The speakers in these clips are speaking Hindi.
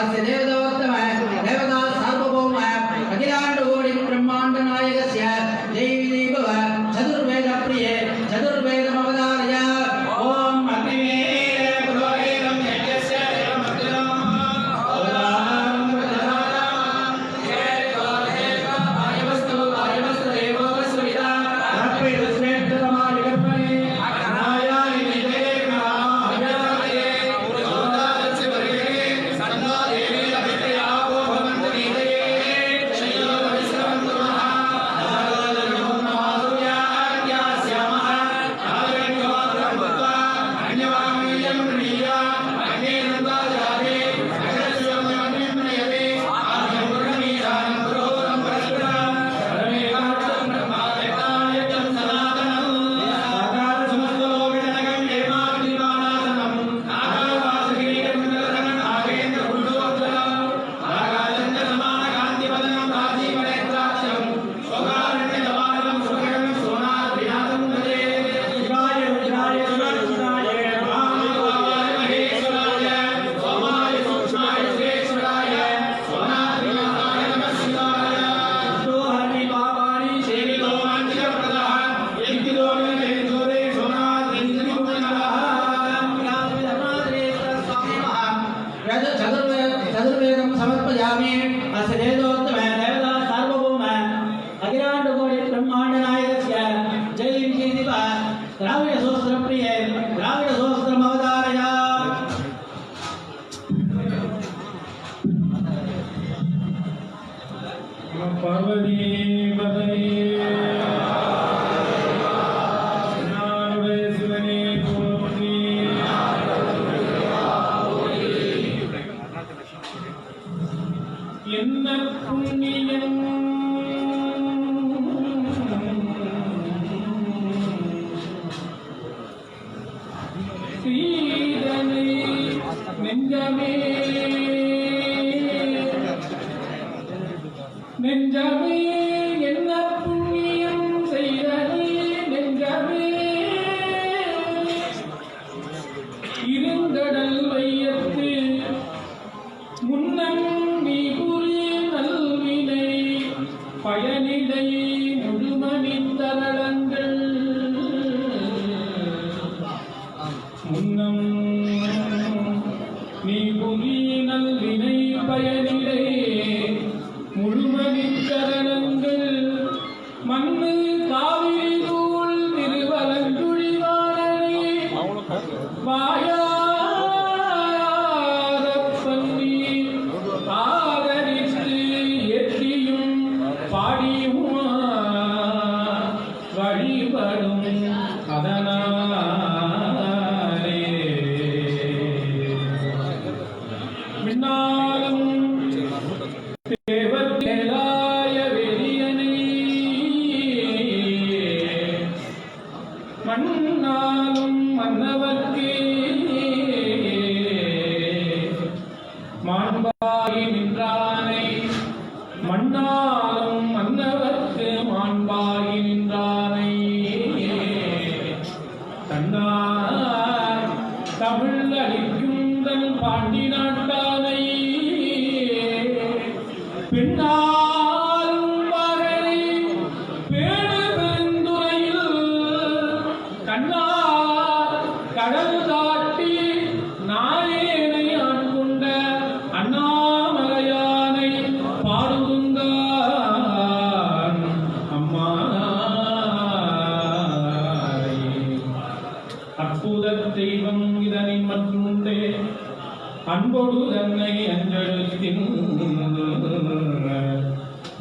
Barcelona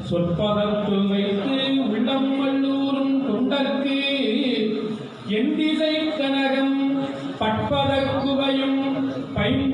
சொற்பதத்துள் வைத்து உள்ளம் வல்லூரும் தொண்டர்க்கு. என் திசை கனகம் பட்பதக்குவையும் பைன்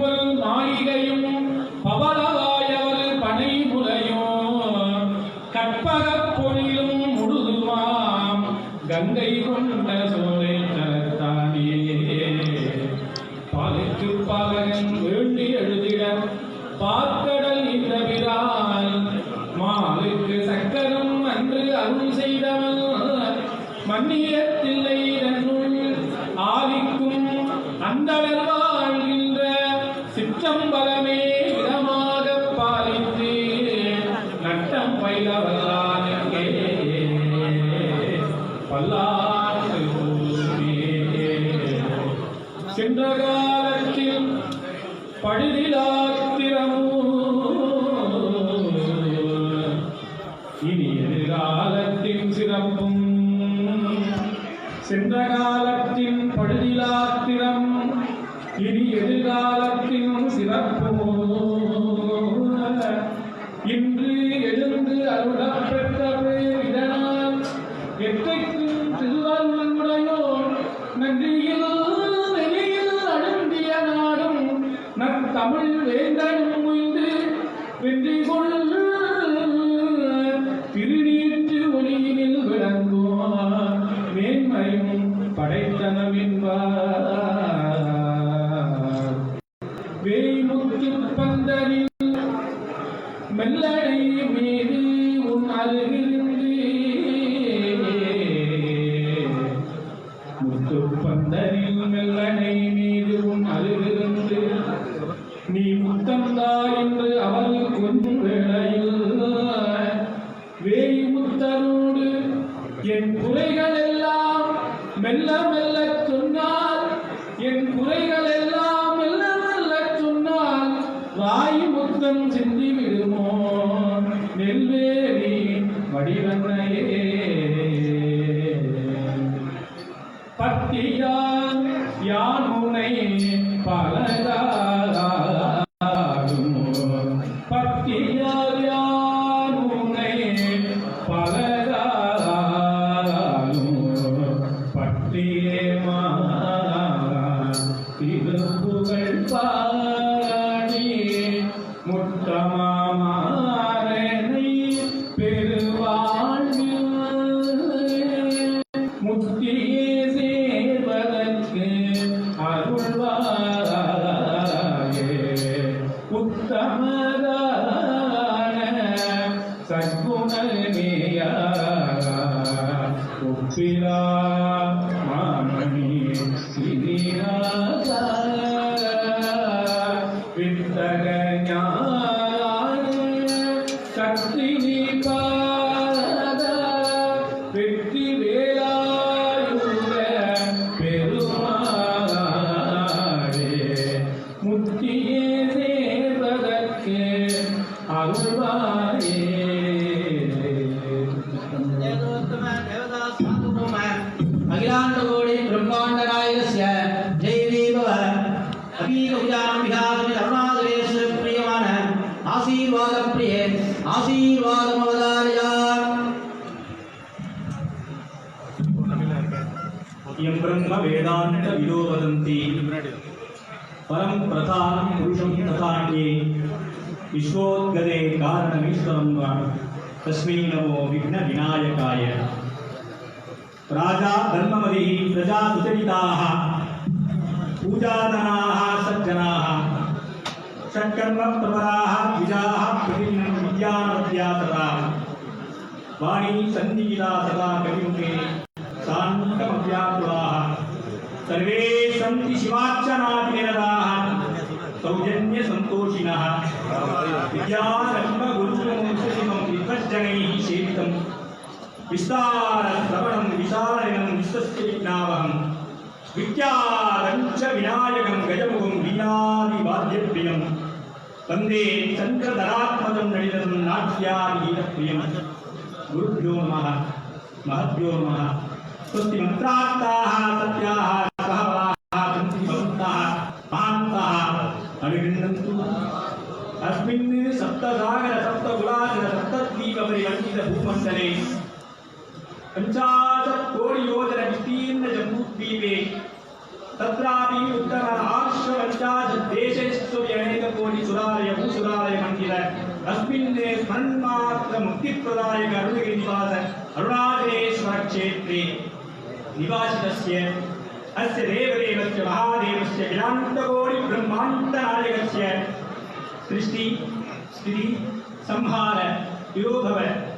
மாலுக்கு சக்கரம் அன்று அருள் செய்தவன் மன்னியத்தில்லை நன்று சென்ற காலத்தின் பழுதிலாத்திரம் இனி எதிர்காலத்தின் சிறப்புமோ இன்று எழுந்து அருளப்பெற்றவே இதனால் எத்தைக்கும் திருவருளையோ நன்றியில் நெறியில் அழுந்திய நாடும் நம் தமிழ் வேந்தன் முயன்று வென்றி கொள்ள முத்தந்தா என்று அவள் Bila यं ब्रह्म वेदान्त विदो वदन्ति परं प्रधानं पुरुषं तथान्ये विश्वोद्गते कारणमीश्वरं वा। तस्मै नमो विघ्नविनायकाय। राजा धर्ममतिः प्रजा सुचरिताः पूजाधनाः, सज्जनाः षट्कर्मप्रवराः द्विजाः, प्रतिदिनं विद्यानद्या तथा वाणी सन्निहिता सदा कविमुखे सर्वे सन्ति शिवार्चनादिनिरताः सौजन्यसन्तोषिणः विद्याधर्मगुरुमुखिमं विद्वज्जनैः सेवितं विस्तारश्रवणं विशालनं विश्वस्य विज्ञावहं विद्यारं च विनायकं गजमुखं वीणादिवाद्यप्रियं वन्दे चन्द्रधरात्मजं नडितं नाट्यादिगीतप्रियं गुरुभ्यो नमः महद्भ्यो नमः स्वस्ति मन्त्रात्ताः सत्याः सप्तद्वीपपरिवर्तित भूमण्डले पञ्चाशत् कोटियोजन विस्तीर्ण जम्बूद्वीपे तत्रापि उत्तर आर्षपञ्चाशत् देशेषु अनेककोटि सुरालय भूसुरालय मंदिर अस्मिन् स्मरन्मात्र मुक्तिप्रदायक अरुणगिरिनिवास अरुणाचलेश्वर क्षेत्रे निवासितस्य अस्य देवदेवस्य, महादेवस्य किलान्तकोटि ब्रह्माण्डनायकस्य सृष्टि, स्थिति, संहार तिरोभव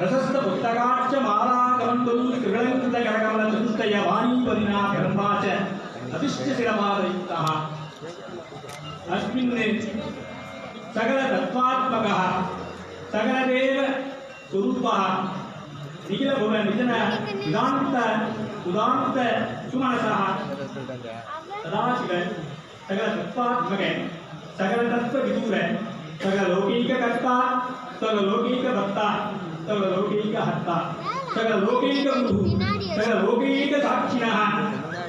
प्रशस्त पुस्तकाच्च चतुष्टय वाणीपदिना ब्रह्मा च अतिष्ठ शिरमादयुक्तः अस्मिन् सकल तत्त्वात्मकः सकलदेव स्वरूपः निखिल भुवन निजन उदान्त उदान्त सुमनसः सदाशिव सकल तत्त्वात्मक सकल तत्व ಸಕಲ ಲೋಕೈಕ ಹತ್ತ ಸಕಲ ಲೋಕೈಕ ಗುರು ಸಕಲ ಲೋಕೈಕ ಸಾಕ್ಷಿಣ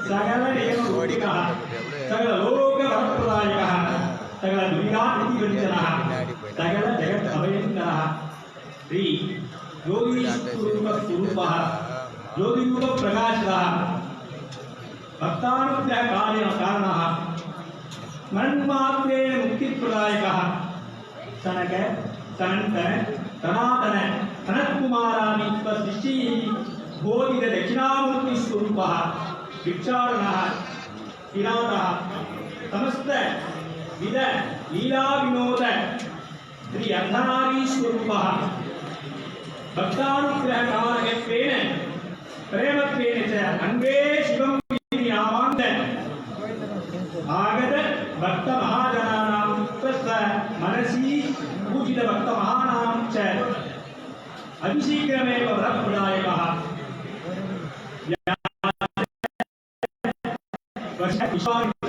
ಸಕಲ ಏಕ ಸಕಲ ಲೋಕ ವರಪ್ರದಾಯಕ ಸಕಲ ದುರ್ಗಾತಿವಂಚನ ಸಕಲ ಜಗತ್ ಅಭಯಂಕರ ಶ್ರೀ ಯೋಗಿ ಸ್ವರೂಪ ಸ್ವರೂಪ ಯೋಗಿಯೂಪ ಪ್ರಕಾಶದ ಭಕ್ತಾನುಭ್ಯ ಕಾರ್ಯ ಕಾರಣ ಮನ್ಮಾತ್ರೇಣ ಮುಕ್ತಿಪ್ರದಾಯಕ. ಸನಕ ಸನಂತನ ಸನಾತನ. సనత్కుమారామిత్వ శిశి బోధిత దక్షిణామూర్తి స్వరూప భిక్షారణ వినాథ సమస్త విద లీలా వినోద శ్రీ అర్ధనారీ స్వరూప భక్తానుగ్రహ కారణత్వేన பிரேமத்தேன அன்பே சிவம் ஆமாந்த ஆகத பக்த மகாஜனானாம் மனசி பூஜித பக்த అంశీగ్రమే వరప్రదాయక విశ్వామి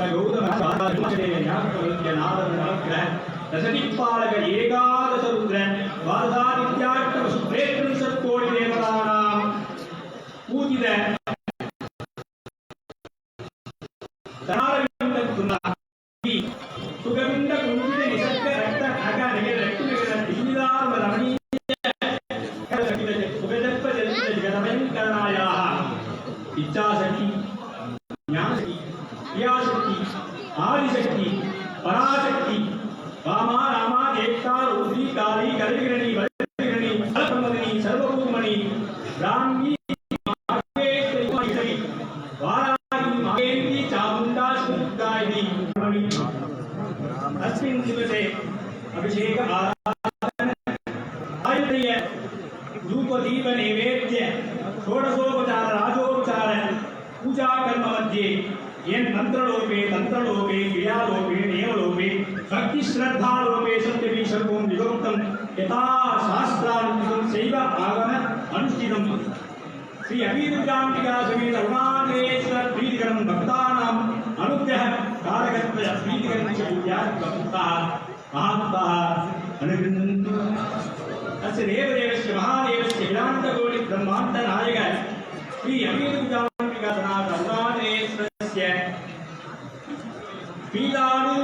காளி கல்விகரணி வல்விகரணி சரபமதினி சர்வபூதமணி ராமி வாராகி, மகேந்தி சாமுண்டா சுமுக்தாயினி अस्मिन् दिवसे अभिषेक आराधन आयुधय धूपदीप नैवेद्य षोडशोपचार राजोपचार पूजा कर्म मध्ये येन मंत्रलोपे तंत्रलोपे क्रियालोपे नियमलोपे भक्ति श्रद्धालोपे सत् यथा शास्त्रानुगतं सैव आगम अनुष्ठितम् श्री अभिरुद्राम्बिका समेत अरुणाचलेश्वर प्रीतिकरं भक्तानाम् अनुग्रह कारकत्व प्रीतिकरं च पूज्यात् भक्ताः महात्माः अनुगृह्णन्तु अस्य देवदेवस्य महादेवस्य वेदान्तकोटि ब्रह्माण्ड नायक श्री अभिरुद्राम्बिका सनातन अरुणाचलेश्वरस्य पीडानु